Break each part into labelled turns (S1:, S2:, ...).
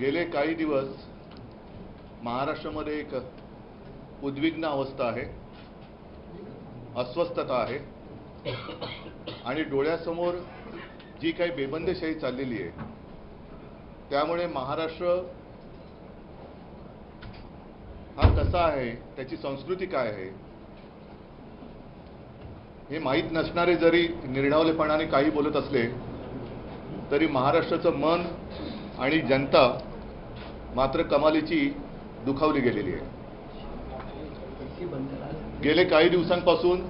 S1: गेले काही दिवस महाराष्ट्रामध्ये एक उद्विग्न अवस्था आहे. अस्वस्थता आहे. आणि डोळ्यासमोर जी काही बेबंदेशाही चाललेली आहे त्यामुळे महाराष्ट्र हा कसा आहे त्याची संस्कृती काय आहे हे माहीत नसणारे जरी निर्णावलेपणाने काही बोलत असले तरी महाराष्ट्राचं मन आणि जनता मात्र कमालीची दुखावली गेलेली आहे. गेले काही दिवसांपासून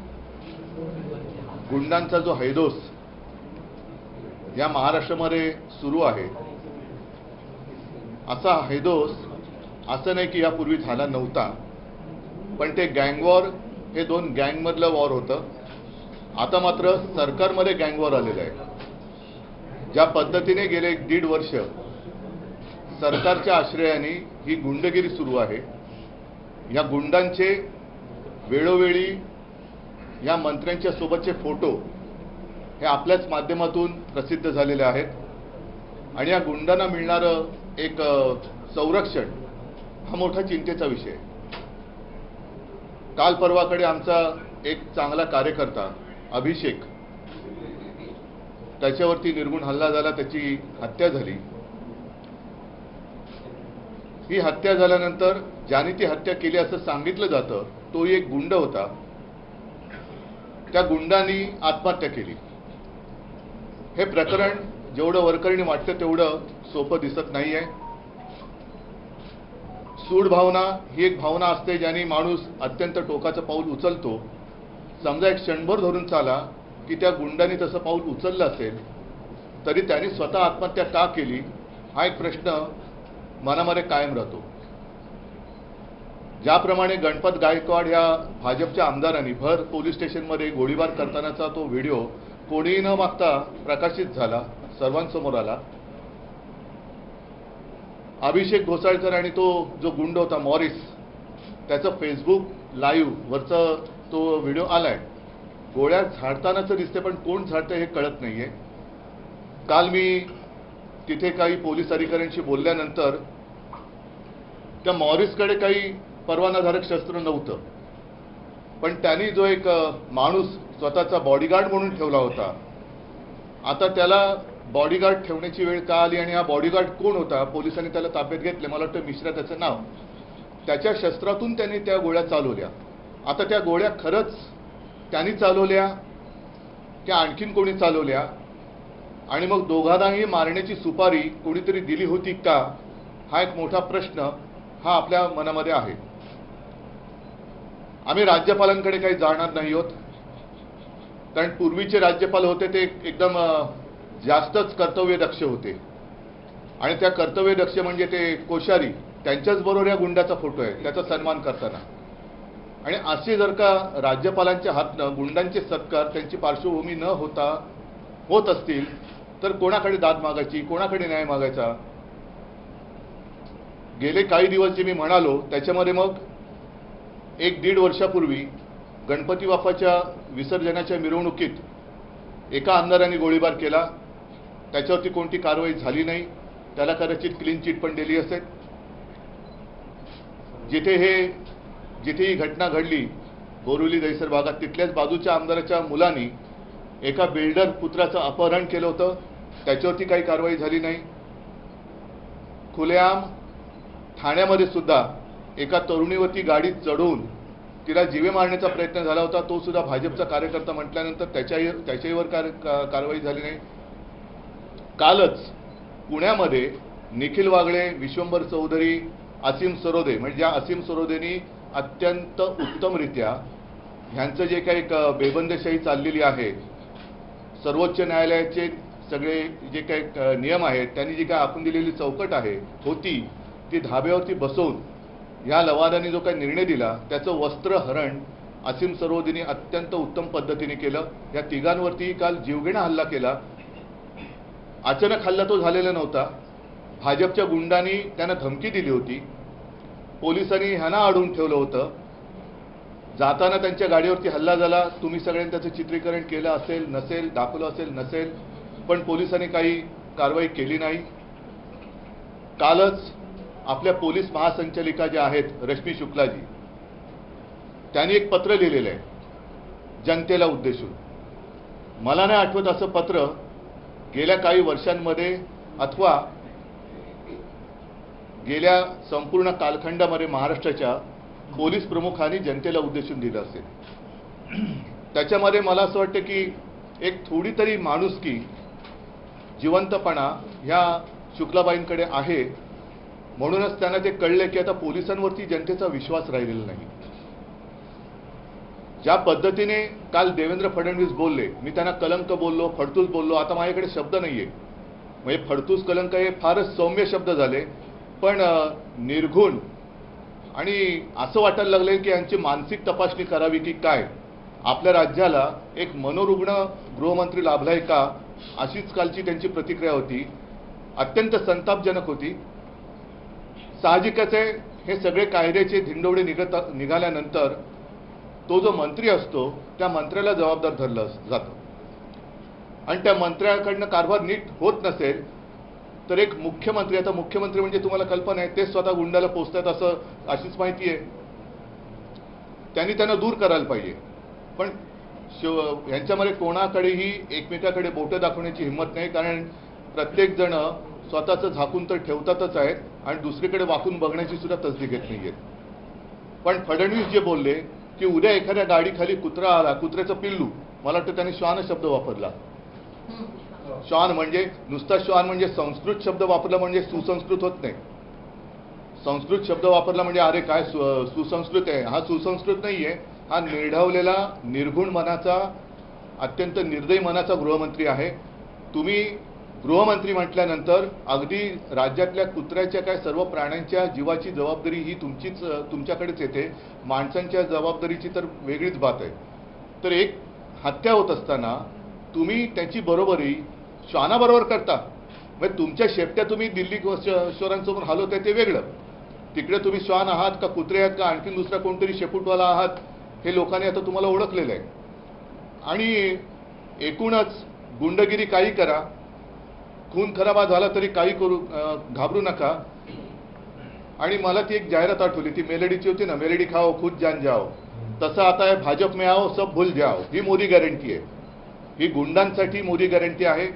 S1: गुंडांचा जो हैदोस या महाराष्ट्रामध्ये सुरू आहे असा हैदोस असं नाही की यापूर्वी झाला नव्हता पण ते गँगवॉर हे दोन गँगमधलं वॉर होतं. आता मात्र सरकारमध्ये गँगवॉर आलेलं आहे. ज्या पद्धतीने गेले एक दीड वर्ष सरकारच्या आश्रयाने ही गुंडगिरी सुरू आहे. या गुंडांचे वेळोवेळी या मंत्र्यांच्या सोबतचे फोटो हे आपल्याच माध्यमातून प्रसिद्ध झालेले आहेत. आणि या गुंडांना मिळणारं एक संरक्षण हा मोठा चिंतेचा विषय आहे. काल परवाकडे आमचा एक चांगला कार्यकर्ता अभिषेक त्याच्यावरती निर्गुण हल्ला झाला त्याची हत्या झाली. ही हत्या झाल्यानंतर ज्याने ती हत्या केली असं सांगितलं जातं तो एक गुंड होता. त्या गुंडांनी आत्महत्या केली. हे प्रकरण जेवढं वरकरणी वाटतं तेवढं सोपं दिसत नाही आहे सूड भावना ही एक भावना असते ज्याने माणूस अत्यंत टोकाचं पाऊल उचलतो. समजा एक क्षणभर धरून चाला की त्या गुंडांनी तसं पाऊल उचललं असेल तरी त्याने स्वतः आत्महत्या का केली? हा एक प्रश्न मनामध्ये कायम राहतो. ज्याप्रमाणे गणपत गायकवाड ह्या भाजपच्या आमदारांनी भर पोलीस स्टेशनमध्ये गोळीबार करतानाचा तो व्हिडिओ कोणीही न मागता प्रकाशित झाला सर्वांसमोर आला. अभिषेक घोसाळकर आणि तो जो गुंड होता मॉरिस त्याचं फेसबुक लाईव्ह वरचं तो व्हिडिओ आलाय. गोळ्या झाडतानाचं दिसते पण कोण झाडतंय हे कळत नाहीये. काल मी तिथे काही पोलीस अधिकाऱ्यांशी बोलल्यानंतर त्या मॉरिसकडे काही परवानाधारक शस्त्र नव्हतं. पण त्यांनी जो एक माणूस स्वतःचा बॉडीगार्ड म्हणून ठेवला होता आता त्याला बॉडीगार्ड ठेवण्याची वेळ का आली आणि हा बॉडीगार्ड कोण होता? पोलिसांनी त्याला ताब्यात घेतले. मला वाटतं मिश्रा त्याचं नाव. त्याच्या शस्त्रातून त्यांनी त्या गोळ्या चालवल्या. आता त्या गोळ्या खरंच त्यांनी चालवल्या त्या आणखीन कोणी चालवल्या? आणि मग दोघांनाही मारण्याची सुपारी कोणीतरी दिली होती का? हा एक मोठा प्रश्न हा आपल्या मनामध्ये आहे. आम्ही राज्यपालांकडे काही जाणार नाही आहोत कारण पूर्वीचे राज्यपाल होते ते एकदम जास्तच कर्तव्यदक्ष होते. आणि त्या कर्तव्यदक्ष म्हणजे ते कोश्यारी. त्यांच्याच बरोबर या गुंडाचा फोटो आहे. त्याचा सन्मान करताना. आणि असे जर का राज्यपालांच्या हातनं गुंडांचे सत्कार त्यांची पार्श्वभूमी न होता होत असतील तर कोणाकडे दाद मागायची? कोणाकडे न्याय मागायचा? गेले काही दिवस जे मी म्हणालो त्याच्यामध्ये मग एक दीड वर्षापूर्वी गणपती बाप्पाच्या विसर्जनाच्या मिरवणुकीत एका आमदारांनी गोळीबार केला. त्याच्यावरती कोणती कारवाई झाली नाही. त्याला कदाचित क्लीन चिट पण दिली असेल. जिथे हे जिथे ही घटना घडली बोरिवली दहिसर भागात तिथल्याच बाजूच्या आमदाराच्या मुलांनी एका बिल्डर पुत्राचं अपहरण केलं होतं. त्याच्यावरती काही कारवाई झाली नाही. खुलेआम ठाण्यामध्ये सुद्धा एका तरुणीवरती गाडीत चढवून तिला जीवे मारण्याचा प्रयत्न झाला होता तो सुद्धा भाजपचा कार्यकर्ता म्हटल्यानंतर त्याच्याही त्याच्याहीवर कार कारवाई झाली नाही. कालच पुण्यामध्ये निखिल वागळे विश्वंभर चौधरी असीम सरोदे म्हणजे ज्या असीम सरोदेनी अत्यंत उत्तमरित्या ह्यांचं जे काही बेबंदशाही चाललेली आहे सर्वोच्च न्यायालयाचे सगळे जे काही नियम आहेत त्यांनी जी काय आपण दिलेली चौकट आहे होती ती धाब्यावरती बसवून या लवादाने जो काही निर्णय दिला त्याचं वस्त्रहरण असीम सरोदिनी अत्यंत उत्तम पद्धतीने केलं. या तिघांवरती काल जीवघेणा हल्ला केला. अचानक हल्ला तो झालेला नव्हता. भाजपच्या गुंडांनी त्यांना धमकी दिली होती. पोलिसांनी ह्यांना अडवून ठेवलं होतं. जाताना त्यांच्या गाडीवरती हल्ला झाला. तुम्ही सगळ्यांनी त्याचं चित्रीकरण केलं असेल नसेल दाखवलं असेल नसेल. पण पोलिसांनी काही कारवाई केली नाही. कालच आपल्या पोलीस महासंचालिका ज्या आहेत रश्मी शुक्लाजी त्यांनी एक पत्र लिहिलेलं आहे जनतेला उद्देशून. मला नाही आठवत असं पत्र गेल्या काही वर्षांमध्ये अथवा गेल्या संपूर्ण कालखंडामध्ये महाराष्ट्राच्या पोलीस प्रमुखांनी जनतेला उद्देशून दिलं असेल. त्याच्यामध्ये मला असं वाटतं की एक थोडी तरी माणुसकी जिवंतपणा ह्या शुक्लाबाईंकडे आहे म्हणूनच त्यांना ते कळले की आता पोलिसांवरती जनतेचा विश्वास राहिलेला नाही. ज्या पद्धतीने काल देवेंद्र फडणवीस बोलले मी त्यांना कलंक बोललो फडतूस बोललो आता माझ्याकडे शब्द नाहीये. म्हणजे फडतूस कलंक हे फारच सौम्य शब्द झाले पण निर्घुण. आणि असं वाटायला लागले की यांची मानसिक तपासणी करावी की काय? आपल्या राज्याला एक मनोरुग्ण गृहमंत्री लाभलाय का? अशीच कालची त्यांची प्रतिक्रिया होती. अत्यंत संतापजनक होती. साहजिकच आहे हे सगळे कायद्याचे धिंडोडे निघत निघाल्यानंतर तो जो मंत्री असतो त्या मंत्र्याला जबाबदार धरलं जातं. आणि त्या मंत्र्याकडनं कारभार नीट होत नसेल तर एक मुख्यमंत्री आता मुख्यमंत्री म्हणजे तुम्हाला कल्पना आहे ते स्वतः गुंडाला पोचतात असं अशीच माहिती आहे. त्यांनी त्यांना दूर करायला पाहिजे. पण शिव यांच्यामध्ये कोणाकडेही एकमेकाकडे बोटं दाखवण्याची हिंमत नाही कारण प्रत्येक जण स्वतःचं झाकून तर ठेवतातच आहेत आणि दुसरीकडे वाकून बघण्याची सुद्धा तसदी घेत नाहीयेत पण फडणवीस जे बोलले की उद्या एखाद्या गाडीखाली कुत्रा आला कुत्र्याचं पिल्लू मला वाटतं त्यांनी श्वान शब्द वापरला. श्वान म्हणजे नुसता श्वान म्हणजे संस्कृत शब्द वापरला म्हणजे सुसंस्कृत होत नाही. संस्कृत शब्द वापरला म्हणजे अरे काय सुसंस्कृत आहे हा सुसंस्कृत नाहीये. हा निर्ढावलेला निर्गुण मनाचा अत्यंत निर्दयी मनाचा गृहमंत्री आहे. तुम्ही गृहमंत्री म्हटल्यानंतर अगदी राज्यातल्या कुत्र्याच्या काय सर्व प्राण्यांच्या जीवाची जबाबदारी ही तुमचीच तुमच्याकडेच येते. माणसांच्या जबाबदारीची तर वेगळीच बात आहे. तर एक हत्या होत असताना तुम्ही त्याची बरोबरी श्वानाबरोबर करता. म्हणजे तुमच्या शेपट्या तुम्ही दिल्ली शोरांसमोर हलवताय ते वेगळं. तिकडे तुम्ही श्वान आहात का कुत्रे आहात का आणखी दुसरा कोणतरी शेपूटवाला आहात? हे लोकांनी आता तुम्हाला ओळखलेलं आहे. आणि एकूणच गुंडगिरी काही करा खून खराबा झाला तरी काही करू घाबरू नका. आणि मला ती एक जाहिरात आठवली ती मेलडीची होती ना मेलडी खाओ खुद जान जाओ. तसं आता आहे भाजप में आओ सब भूल जाओ. ही मोदी गॅरंटी आहे. ही गुंडांसाठी मोदी गॅरंटी आहे.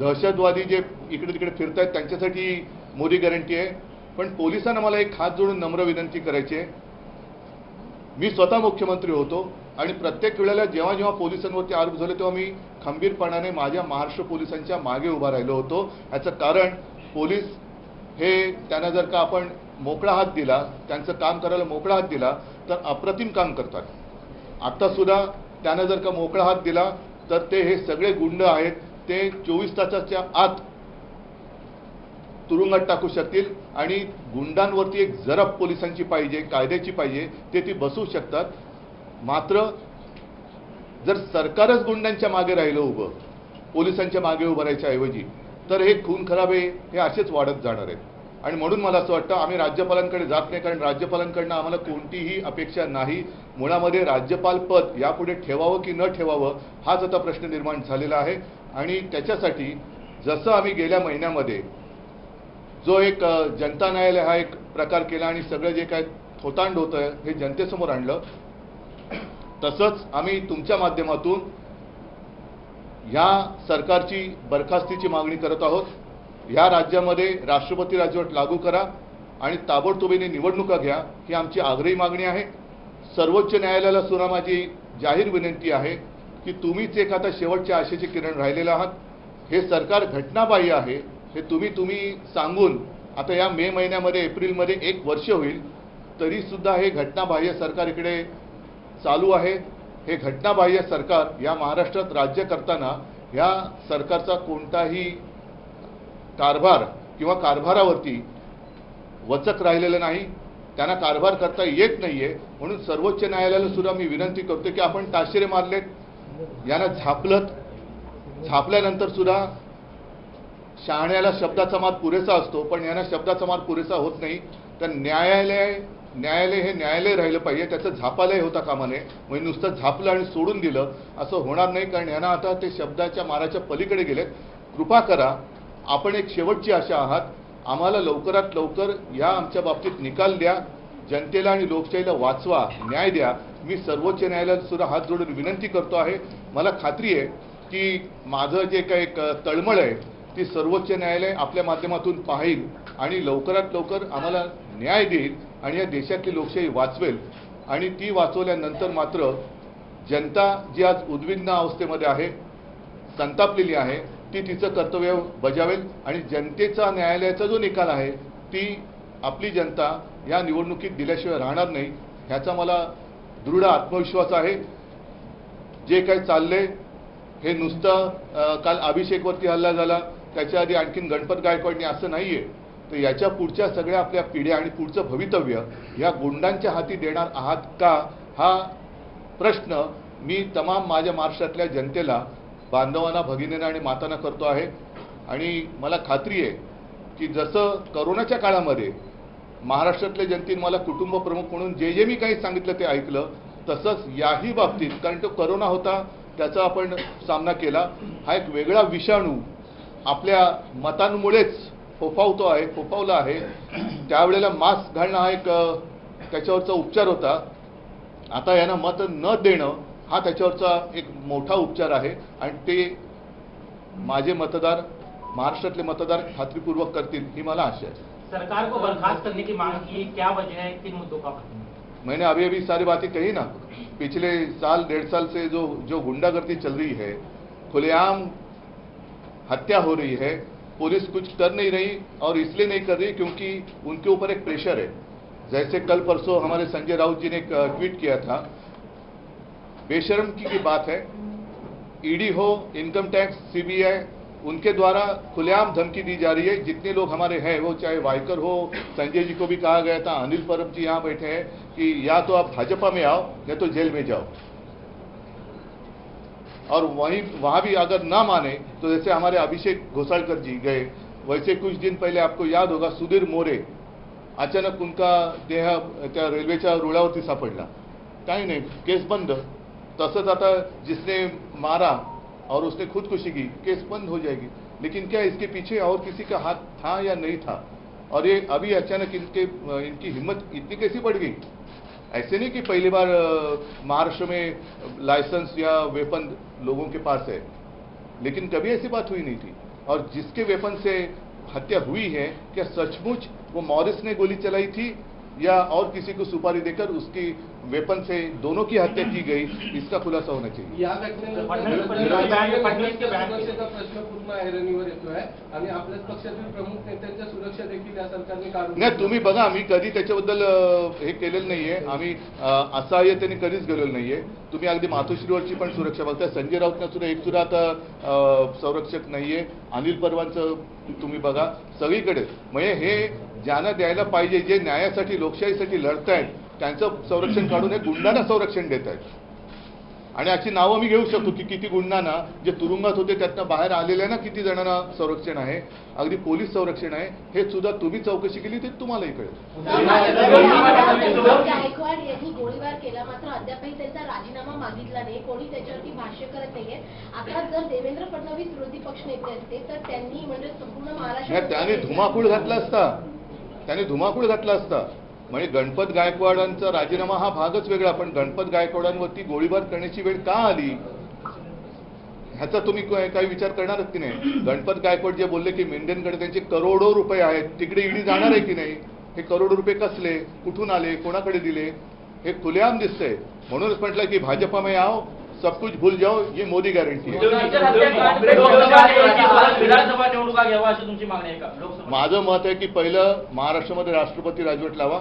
S1: दहशतवादी जे इकडे तिकडे फिरत आहेत त्यांच्यासाठी मोदी गॅरंटी आहे. पण पोलिसांना मला एक हात जोडून नम्र विनंती करायची आहे. मी स्वतः मुख्यमंत्री होतो आणि प्रत्येक वेळेला जेव्हा जेव्हा पोलिसांवरती आरोप झाले तेव्हा मी खंबीरपणाने माझ्या महाराष्ट्र पोलिसांच्या मागे उभा राहिलो होतो. याचं कारण पोलीस हे त्यांना जर का आपण मोकळा हात दिला त्यांचं काम करायला मोकळा हात दिला तर अप्रतिम काम करतात. आत्तासुद्धा त्यांना जर का मोकळा हात दिला तर ते हे सगळे गुंड आहेत. ते चोवीस तासाच्या आत तुरुंगात टाकू शकतील आणि गुंडांवरती एक जरब पोलिसांची पाहिजे कायद्याची पाहिजे ते ती बसू शकतात. मात्र जर सरकारच गुंडांच्या मागे राहिलं उभं पोलिसांच्या मागे उभं राहायच्या ऐवजी तर हे खून खराबे हे असेच वाढत जाणार आहेत. आणि म्हणून मला असं वाटतं आम्ही राज्यपालांकडे जात नाही कारण राज्यपालांकडनं आम्हाला कोणतीही अपेक्षा नाही. मुळामध्ये राज्यपाल पद यापुढे ठेवावं की न ठेवावं हाच आता प्रश्न निर्माण झालेला आहे. आणि त्याच्यासाठी जसं आम्ही गेल्या महिन्यामध्ये जो एक जनता न्यायालय हा एक प्रकार केला आणि सगळं जे काय थोतांड होतं हे जनतेसमोर आणलं. तसंच आम्ही तुमच्या माध्यमातून ह्या सरकारची बरखास्तीची मागणी करत आहोत. ह्या राज्यामध्ये राष्ट्रपती राजवट लागू करा आणि ताबडतोबीने निवडणुका घ्या ही आमची आग्रही मागणी आहे. सर्वोच्च न्यायालयाला सुद्धा माझी जाहीर विनंती आहे की तुम्हीच एक आता शेवटच्या आशेचे किरण राहिलेले आहात. हे सरकार घटनाबाह्य आहे. हे तुम्ही तुम्ही सांगून आता या मे महिन्यामध्ये एप्रिलमध्ये एक वर्ष होईल तरीसुद्धा हे घटनाबाह्य सरकार इकडे चालू आहे. हे घटनाबाह्य सरकार या महाराष्ट्रात राज्य करताना या सरकारचा कोणताही कारभार किंवा कारभारावरती वचक राहिलेलं नाही. त्यांना कारभार करता येत नाहीये. म्हणून सर्वोच्च न्यायालयाला सुद्धा मी विनंती करतो की आपण ताशेरे मारलेत. यांना झापलत. झापल्यानंतर सुद्धा शहाण्याला शब्दाचा मात पुरेसा असतो पण यांना शब्दाचा मात पुरेसा होत नाही. तर न्यायालय न्यायालय हे न्यायालय राहिलं पाहिजे त्याचं झापालय होता कामा नये म्हणजे नुसतं झापलं आणि सोडून दिलं असं होणार नाही कारण यांना आता ते शब्दाच्या माराच्या पलीकडे गेलेत. कृपा करा आपण एक शेवटची आशा आहात. आम्हाला लवकरात लवकर या आमच्या बाबतीत निकाल द्या. जनतेला आणि लोकशाहीला वाचवा न्याय द्या. मी सर्वोच्च न्यायालयात सुद्धा हात जोडून विनंती करतो आहे. मला खात्री आहे की माझं जे काही तळमळ आहे ती सर्वोच्च न्यायालय आपल्या माध्यमातून पाहिल आणि लवकरात लवकर आम्हाला न्याय देईल आणि या देशातली लोकशाही वाचवेल. आणि ती वाचवल्यानंतर मात्र जनता जी आज उद्विग्न अवस्थेमध्ये आहे संतापलेली आहे ती तिचं कर्तव्य बजावेल आणि जनतेचा न्यायालयाचा जो निकाल आहे ती आपली जनता या निवडणुकीत दिल्याशिवाय राहणार नाही ह्याचा मला दृढ आत्मविश्वास आहे. जे काही चाललंय हे नुसतं काल अभिषेकवरती हल्ला झाला त्याच्या आधी आणखीन गणपत गायकवाडनी असं नाहीये. तर याच्या पुढच्या सगळ्या आपल्या पिढ्या आणि पुढचं भवितव्य या गुंडांच्या हाती देणार आहात का? हा प्रश्न मी तमाम माझ्या महाराष्ट्रातल्या जनतेला बांधवांना भगिनींना आणि मातांना करतो आहे. आणि मला खात्री आहे की जसं करोनाच्या काळामध्ये महाराष्ट्रातल्या जनतेने मला कुटुंब प्रमुख म्हणून जे जे मी काही सांगितलं ते ऐकलं तसंच याही बाबतीत कारण तो करोना होता त्याचा आपण सामना केला. हा एक वेगळा विषाणू आपल्या मतांमुळेच फोफावतो आहे फोफावला आहे. त्यावेळेला मास्क घालणं हा एक त्याच्यावरचा उपचार होता. आता यांना मत न देणं हा त्याच्यावरचा एक मोठा उपचार आहे आणि ते माझे मतदार महाराष्ट्रातले मतदार खात्रीपूर्वक करतील ही मला आशा आहे.
S2: सरकार को बर्खास्त करने की मांग की क्या वजह है किन मुद्दों का
S1: मैंने अभी अभी सारी बातें कही ना। पिछले साल डेढ़ साल से जो जो गुंडागर्दी चल रही है खुलेआम हत्या हो रही है पुलिस कुछ कर नहीं रही और इसलिए नहीं कर रही क्योंकि उनके ऊपर एक प्रेशर है। जैसे कल परसों हमारे संजय राउत जी ने ट्वीट किया था। बेशर्म की, की बात है। ईडी हो इनकम टैक्स सीबीआई उनके द्वारा खुलेआम धमकी दी जा रही है। जितने लोग हमारे हैं वो चाहे वाइकर हो संजय जी को भी कहा गया था अनिल परब जी यहाँ बैठे हैं कि या तो आप भाजपा में आओ या तो जेल में जाओ। और वहीं, वहाँ भी अगर ना माने तो जैसे हमारे अभिषेक घोसाळकर जी गए, वैसे कुछ दिन पहले आपको याद होगा, सुधीर मोरे, अचानक उनका देह त्या रेल्वेच्या रुळावरती सापडला. काही नाही, केस बंद. तसंच आता जिसने मारा और उसने खुदकुशी की, केस बंद हो जाएगी. लेकिन क्या इसके पीछे और किसी का हाथ था या नहीं था? और ये अभी अचानक इनके, इनकी हिम्मत इतनी कैसी बढ़ गई? ऐसे नहीं कि पहली बार महाराष्ट्र में लाइसेंस या वेपन लोगों के पास है। लेकिन कभी ऐसी बात हुई नहीं थी। और जिसके वेपन से हत्या हुई है, क्या सचमुच वो मॉरिस ने गोली चलाई थी? या और किसी को सुपारी देकर उसकी वेपन से दोनों की हत्या की गई इसका खुलासा होना चाहिए
S3: या घटनेनंतर
S2: फडणवीस-
S3: राज्यात
S2: फडणवीस- फडणवीसचे बॅन केले.
S3: सुरक्षेचा प्रश्न पूर्ण ऐरणीवर येतोय आणि आपल्याच पक्षातील प्रमुख नेत्यांच्या सुरक्षा देखील या सरकारने काढून
S1: नाही तुम्ही बघा आम्ही कधी त्याच्याबद्दल हे केलेलं नाहीये आम्ही अ, असहाय्यतेने कधीच गेलेलो नाहीये तुम्ही अगदी मातोश्रीवरची पण सुरक्षा बघताय संजय राऊतनं सुद्धा एक सुद्धा आता अ, संरक्षक नाहीये अनिल परवांचं तुम्ही बघा सगळीकडे म्हणजे हे ज्यांना द्यायला पाहिजे जे न्यायासाठी लोकशाहीसाठी लढतायत त्यांचं संरक्षण काढून हे गुंडांना संरक्षण देत आहेत आणि अशी नावं मी घेऊ शकतो की किती गुंडांना जे तुरुंगात होते त्यातनं बाहेर आलेल्या ना किती जणांना संरक्षण आहे. अगदी पोलीस संरक्षण आहे. हे सुद्धा तुम्ही चौकशी केली ते तुम्हालाही कळेल.
S4: उद्धव गायकवाड यांनी गोळीबार केला मात्र अद्यापही त्यांचा राजीनामा मागितला नाही. कोणी त्याच्यावरती भाष्य करत नाहीये. आता जर देवेंद्र फडणवीस विरोधी पक्ष नेते असते तर त्यांनी म्हणजे संपूर्ण
S1: त्याने धुमाकूळ घातला असता. त्याने धुमाकूळ घातला असता. म्हणजे गणपत गायकवाडांचा राजीनामा हा भागच वेगळा पण गणपत गायकवाडांवरती गोळीबार करण्याची वेळ का आली? ह्याचा तुम्ही काही विचार करणार की नाही. गणपत गायकवाड जे बोलले की मेंढ्यांकडे त्यांचे करोडो रुपये आहेत तिकडे ईडी जाणार आहे की नाही? हे करोडो रुपये कसले? कुठून आले? कोणाकडे दिले? हे खुलेआम दिसतंय. म्हणूनच म्हटलं की भाजपामध्ये आव सब कुछ भूल जाओ ये मोदी गॅरंटी आहे
S2: टीचर हत्याकांड लोकसभा निवडणुकीत विधानसभा निवडणुका घ्यावा अशी तुमची मागणी आहे का? लोकसभा
S1: माझं मत आहे की पहिलं महाराष्ट्रामध्ये राष्ट्रपती राजवट लावा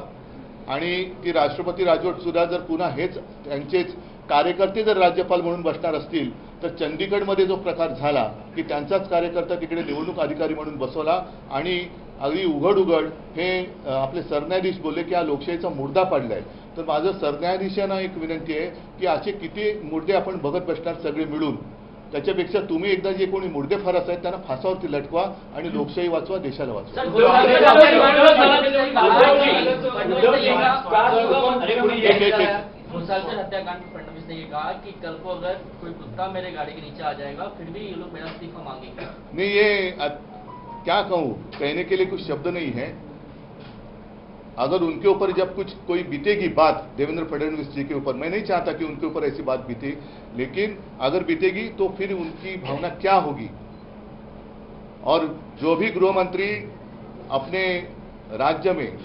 S1: आणि ती राष्ट्रपती राजवट सुद्धा जर पुन्हा हेच त्यांचेच कार्यकर्ते जर राज्यपाल म्हणून बसणार असतील तर चंदीगडमध्ये जो प्रकार झाला की त्यांचाच कार्यकर्ता तिकडे निवडणूक अधिकारी म्हणून बसवला आणि अगदी उघड उघड हे आपले सरन्यायाधीश बोलले की हा लोकशाहीचा मुर्दा पडलाय तर माझं सरन्यायाधीशांना एक विनंती आहे की असे किती मुर्दे आपण बघत बसणार सगळे मिळून त्याच्यापेक्षा तुम्ही एकदा जे कोणी मुर्दे फारस आहेत त्यांना फासावरती लटकवा आणि लोकशाही वाचवा देशाला वाचवा
S2: कोई
S5: मुसलसल हत्याकांड में ने ये कहा कि कल को अगर कोई कुत्ता मेरे गाड़ी के नीचे आ जाएगा फिर भी ये लोग मेरा इस्तीफा मांगेंगे
S1: नहीं ये क्या कहूँ? कहने के लिए कुछ शब्द नहीं है। अगर उनके ऊपर जब कुछ कोई बीतेगी बात देवेंद्र फडणवीस जी के ऊपर मैं नहीं चाहता कि उनके ऊपर ऐसी बात बीते लेकिन अगर बीतेगी तो फिर उनकी भावना क्या होगी? और जो भी गृह मंत्री अपने राज्य में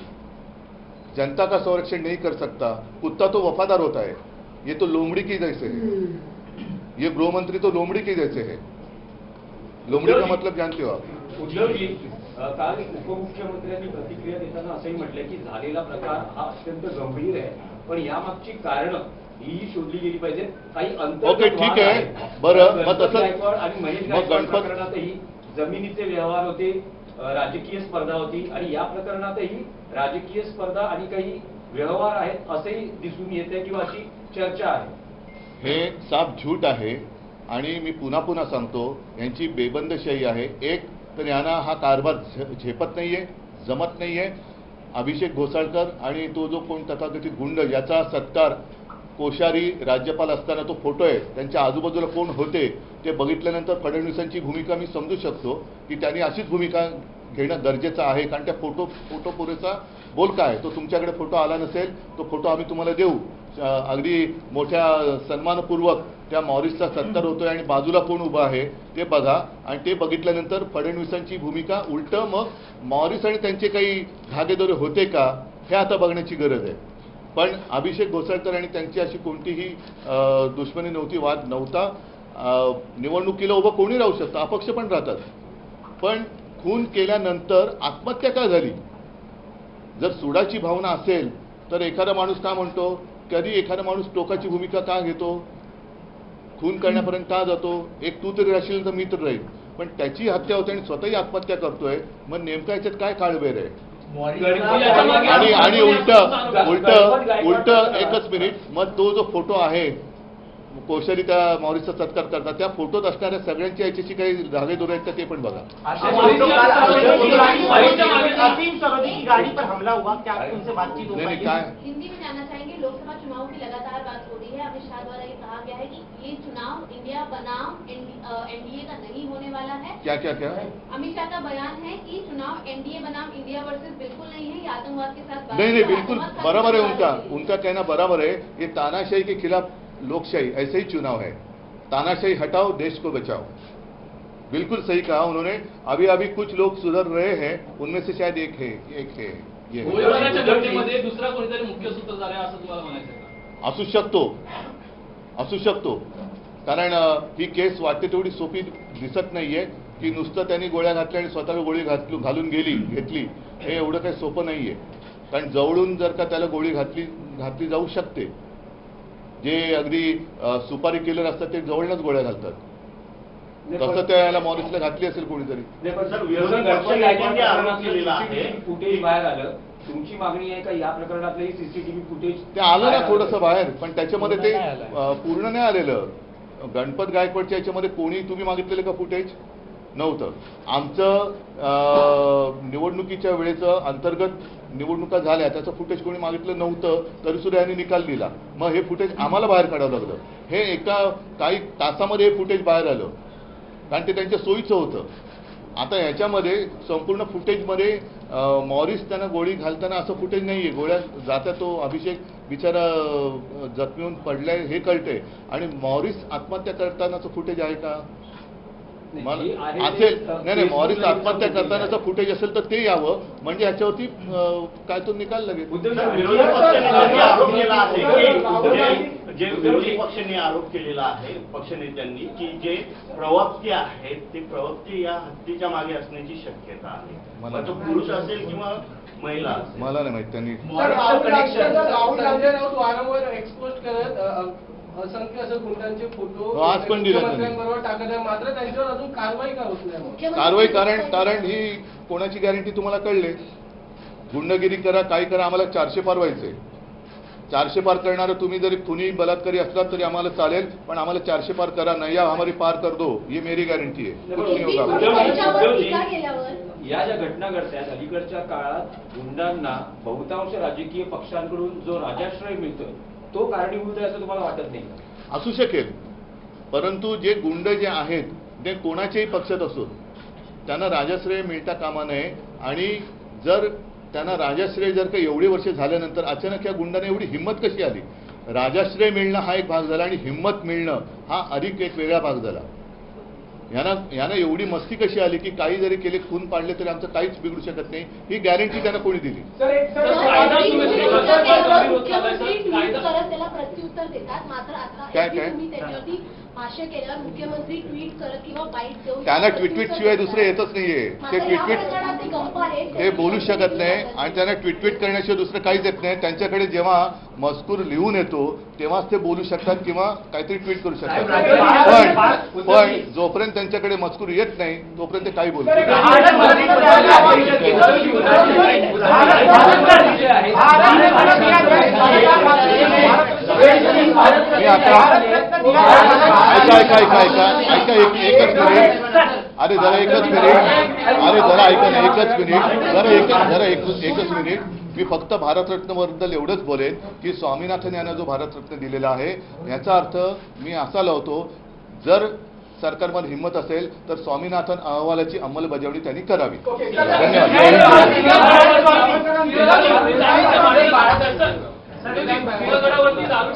S1: जनता का संरक्षण नहीं कर सकता कुत्ता तो वफादार होता है। ये तो लोमड़ी की जैसे है। ये गृह मंत्री तो लोमड़ी के जैसे है। लोमड़ी का मतलब जानते हो
S6: उद्धवजी काल उपमुख्यमंत्र्यांनी प्रतिक्रिया देताना असंही म्हटलं की झालेला प्रकार हा अत्यंत गंभीर आहे. पण यामागची कारण ही शोधली गेली पाहिजेत. काही अंतर
S1: ओके, ठीक आहे. बरं, मग
S6: आणि महेश प्रकरणातही जमिनीचे व्यवहार होते राजकीय स्पर्धा होती आणि या प्रकरणातही राजकीय स्पर्धा आणि काही व्यवहार आहेत असंही दिसून येते किंवा अशी चर्चा आहे.
S1: हे साफ झूट आहे. आणि मी पुन्हा पुन्हा सांगतो यांची बेबंदशाही आहे. एक तर यांना हा कारभार झेपत झेपत आहे जमत नाही आहे अभिषेक घोसाळकर आणि तो जो कोण तथाकथित गुंड याचा सत्कार कोश्यारी राज्यपाल असताना तो फोटो आहे. त्यांच्या आजूबाजूला कोण होते ते बघितल्यानंतर फडणवीसांची भूमिका मी समजू शकतो की त्यांनी अशीच भूमिका घेणं गरजेचं आहे. कारण त्या फोटो फोटो पुरेचा बोलका आहे तो तुमच्याकडे फोटो आला नसेल तो फोटो आम्ही तुम्हाला देऊ. अगदी मोठ्या सन्मानपूर्वक त्या मॉरिसचा सत्कार होतोय आणि बाजूला कोण उभा आहे ते बघा. आणि ते बघितल्यानंतर फडणवीसांची भूमिका उलट मग मॉरिस आणि त्यांचे काही धागेदोरे होते का हे आता बघण्याची गरज आहे. पण अभिषेक घोसाळकर आणि त्यांची अशी कोणतीही दुश्मनी नव्हती वाद नव्हता. निवडणुकीला उभं कोणी राहू शकतं? अपक्ष पण राहतात. पण खून केल्यानंतर आत्महत्या का झाली? जर सुडाची भावना असेल तर एखादा माणूस का म्हणतो? कधी एखादा माणूस टोकाची भूमिका का घेतो? खून करण्यापर्यंत का जातो? एक तू तरी राहशील तर मी तर राहील. पण त्याची हत्या होते आणि स्वतःही आत्महत्या करतोय मग नेमका याच्यात काय काळबेर आहे? आणि आणि उलट उलट उलट एकच मिनिट मग तो जो फोटो आहे कोश्यारी त्या मॉरिसचा सत्कार करतात. त्या फोटोत असणाऱ्या सगळ्यांची याच्याशी काही धागेदोरे आहेत का ते पण बघा.
S2: असे फ़ोटो काल महेशच्या मागे-
S7: असीम गाड़ी पर हमला हुआ. क्या उनसे बातचीत हो
S4: हिंदी में जानना चाहेंगे लोकसभा चुनाव की लगातार बात हो रही है। अमित शाह द्वारा ये कहा गया है कि ये चुनाव इंडिया बनाम एनडीए का नहीं होने वाला है।
S1: क्या क्या क्या?
S4: अमित शाह का बयान है कि चुनाव एनडीए बनाम इंडिया वर्सेस बिल्कुल नहीं है। ये आतंकवाद के साथ
S1: नहीं नहीं बिल्कुल बराबर है उनका। उनका कहना बराबर है। ये तानाशाही के खिलाफ लोकशाही ऐसे ही चुनाव है। तानाशाही हटाओ देश को बचाओ। बिल्कुल सही कहा उन्होंने। अभी अभी कुछ लोग सुधर रहे हैं उनमें से शायद एक है एक है ये
S2: दुसरा कोणीतरी मुख्य सूत्रधार आहे असं तुम्हाला म्हणायचं आहे का?
S1: असू शकतो। असू शकतो। कारण ही केस वाटते तेवढी सोपी दिसत नाहीये की नुसतं त्यांनी गोळ्या घातल्या आणि स्वतःला गोळी घातली घालून गेली घेतली. हे एवढं काही सोपं नाहीये. कारण जवळून जर का त्याला गोळी घातली घातली जाऊ शकते. जे अगदी सुपारी किलर असतात ते जवळनच गोळ्या घालतात. तसं त्याला मॉरिसला घातली असेल कोणीतरी.
S6: बाहेर आलं तुमची मागणी आहे का या प्रकरणातलंही सीसीटीव्ही फुटेज
S1: ते आलं ना थोडंसं बाहेर पण त्याच्यामध्ये ते पूर्ण नाही आलेलं. गणपत गायकवाडच्या याच्यामध्ये कोणी तुम्ही मागितलेलं का फुटेज नव्हतं. आमचं निवडणुकीच्या वेळेचं अंतर्गत निवडणुका झाल्या त्याचं फुटेज कोणी मागितलं नव्हतं तरी सुद्धा यांनी निकाल दिला. मग हे फुटेज आम्हाला बाहेर काढावं लागलं. हे एका काही तासामध्ये हे फुटेज बाहेर आलं. कारण ते त्यांच्या सोयीचं होतं. आता ह्याच्यामध्ये संपूर्ण फुटेजमध्ये मॉरिस त्यांना गोळी घालताना असं फुटेज नाही आहे गोळ्या जाता तो अभिषेक बिचारा जखमी होऊन पडलाय हे कळतंय. आणि मॉरिस आत्महत्या करतानाचं फुटेज आहे का? मला असेल नाही नाही मॉरिस आत्महत्या
S6: दिसतं
S1: करतानाचं फुटेज असेल तर ते यावं म्हणजे ह्याच्यावरती काय तो निकाल लागेल
S7: जे आरोप केला आहे
S6: उद्धव
S7: की
S6: साहेब,
S7: जे- जे विरोधी पक्षाने आरोप केलेला आहे पक्षनेत्यांनी की जे प्रवक्ते आहेत ते प्रवक्ते या हत्येच्या मागे असण्याची शक्यता आहे
S1: मला-
S7: मग तो पुरुष असेल किंवा महिला असेल
S1: मला नाही माहीत त्यांनी
S3: असंख्य असं गुंडांचे फोटो
S1: आज पण दिले त्यांनी.
S3: मुख्यमंत्र्यांबरोबर टाकत आहे मात्र त्यांच्यावर अजून कारवाई का होत नाही
S1: कारवाई कारण कारण ही कोणाची गॅरंटी तुम्हाला कळले? गुंडगिरी करा काही करा आम्हाला चारशे पार व्हायचे चारशे पार करणारं तुम्ही जरी खुनी बलात्कारी असलात तरी आम्हाला चालेल पण आम्हाला चारशे पार करा नाही या हमारी पार कर दो. ये मेरी गॅरंटी आहे.
S6: या ज्या घटना घडतात अलीकडच्या काळात गुंडांना बहुतांश राजकीय पक्षांकडून जो राजाश्रय मिळतोय तो कारणीभूत आहे असं तुम्हाला वाटत नाही
S1: असू शकेल. परंतु जे गुंड जे आहेत ते कोणाच्याही पक्षात असोत त्यांना राजाश्रय मिळता कामा नये. आणि जर त्यांना राजाश्रय जर का एवढी वर्ष झाल्यानंतर अचानक या गुंडाने एवढी हिंमत कशी आली? राजाश्रय मिळणं हा एक भाग झाला आणि हिंमत मिळणं हा अधिक एक वेगळा भाग झाला. यांना यांना एवढी मस्ती कशी आली की काही जरी केले खून पाडले तरी आमचं काहीच बिघडू शकत नाही. ही गॅरंटी त्यांना कोणी दिली? काय- काय?
S4: भाष्य केल्यावर मुख्यमंत्री ट्विट करत किंवा बाईट देऊन
S1: त्यांना ट्विटविट शिवाय. दुसरं येतच नाहीये. ते
S4: या
S1: ट्विटविट
S4: ते
S1: बोलू शकत नाही आणि त्यांना ट्विटविट करण्याशिवाय दुसरं काहीच येत नाही. त्यांच्याकडे जेव्हा मजकूर लिहून येतो तेव्हाच ते बोलू शकतात किंवा काहीतरी ट्विट करू शकतात. पण पण जोपर्यंत त्यांच्याकडे मजकूर येत नाही तोपर्यंत ते काही बोलत नाही. मी आता ऐका ऐका ऐका ऐका ऐका एक एकच मिनिट अरे जरा एकच मिनिट अरे जरा ऐका ना एकच मिनिट जरा एक जरा एक एकच मिनिट मी फक्त भारतरत्नबद्दल एवढंच बोलेन की स्वामीनाथन यांना जो भारतरत्न दिलेला आहे याचा अर्थ मी असा लावतो जर सरकारमध्ये हिंमत असेल तर स्वामीनाथन अहवालाची अंमलबजावणी त्यांनी करावी धन्यवाद दारूच्या